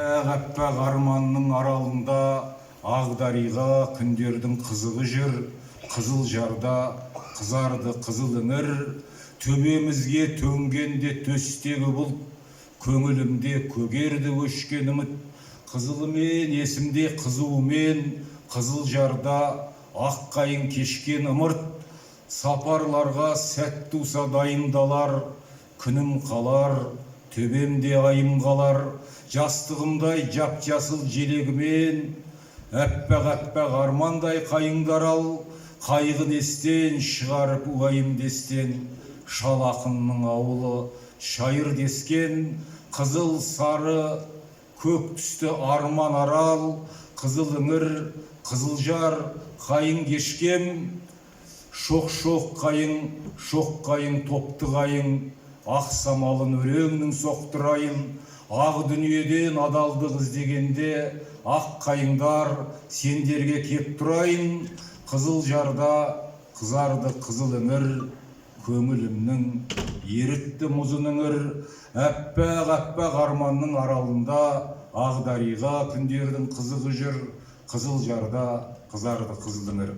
әппақ әппақ арманның аралында ақ дариға күндердің қызығы жүр. Қызыл жарда қызарды қызыл іңір төбемізге төнгенде төстегі бұлт. Көңілімде көгерді өшкен үміт. Қызылымен есімде қызуымен. Қызыл жарда ақ қайың кешкен ымырт. Сапарларға сәт туса дайындалар. Күнім қалар. Төбемде айым қалар жастығымдай жап жасыл желегімен. Әппақ әппақ армандай қайыңдар ал қайғын естен шығарып уайымды естен шал ақынның ауылы шайыр дескен қызыл сары көк түсті арман арал қызыл іңір қызыл жар қайың кешкем шоқ шоқ қайың шоқ қайың топты қайың ақ самалын өлеңнің соқтырайын ақ дүниеден адалдық іздегенде ақ қайыңдар сендерге кеп тұрайын. Қызыл жарда қызарды қызыл іңір көңілімнің ерітті мұзын іңір. Әппақ әппақ арманның аралында ақ дариға күндердің қызығы жүр. Қызыл жарда қызарды қызыл іңір.